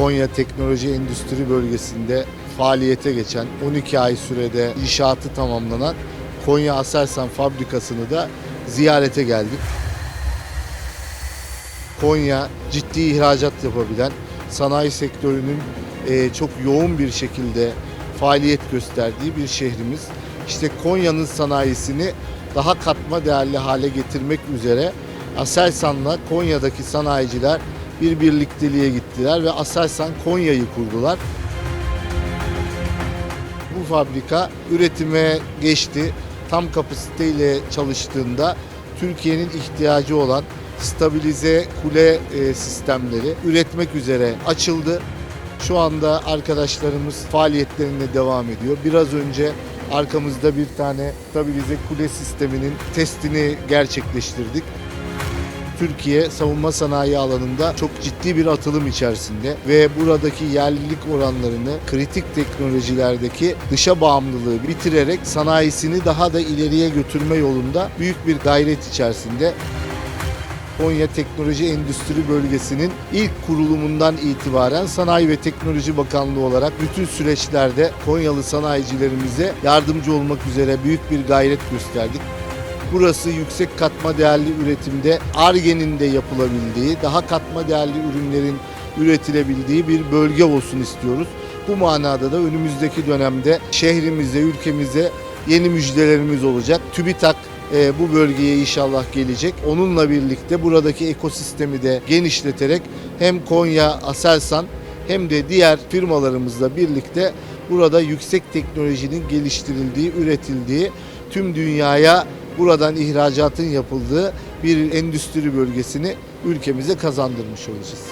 Konya Teknoloji Endüstri Bölgesi'nde faaliyete geçen 12 ay sürede inşaatı tamamlanan Konya Aselsan fabrikasını da ziyarete geldik. Konya ciddi ihracat yapabilen sanayi sektörünün e, çok yoğun bir şekilde faaliyet gösterdiği bir şehrimiz. İşte Konya'nın sanayisini daha katma değerli hale getirmek üzere Aselsan'la Konya'daki sanayiciler bir birlikteliğe gittiler ve Aselsan Konya'yı kurdular. Bu fabrika üretime geçti. Tam kapasiteyle çalıştığında Türkiye'nin ihtiyacı olan stabilize kule e, sistemleri üretmek üzere açıldı. Şu anda arkadaşlarımız faaliyetlerine devam ediyor. Biraz önce arkamızda bir tane stabilize kule sisteminin testini gerçekleştirdik. Türkiye savunma sanayi alanında çok ciddi bir atılım içerisinde ve buradaki yerlilik oranlarını kritik teknolojilerdeki dışa bağımlılığı bitirerek sanayisini daha da ileriye götürme yolunda büyük bir gayret içerisinde. Konya Teknoloji Endüstri Bölgesi'nin ilk kurulumundan itibaren Sanayi ve Teknoloji Bakanlığı olarak bütün süreçlerde Konyalı sanayicilerimize yardımcı olmak üzere büyük bir gayret gösterdik. Burası yüksek katma değerli üretimde ARGE'nin de yapılabildiği, daha katma değerli ürünlerin üretilebildiği bir bölge olsun istiyoruz. Bu manada da önümüzdeki dönemde şehrimize, ülkemize yeni müjdelerimiz olacak. TÜBİTAK e, bu bölgeye inşallah gelecek. Onunla birlikte buradaki ekosistemi de genişleterek hem Konya Aselsan hem de diğer firmalarımızla birlikte burada yüksek teknolojinin geliştirildiği, üretildiği, tüm dünyaya buradan ihracatın yapıldığı bir endüstri bölgesini ülkemize kazandırmış olacağız.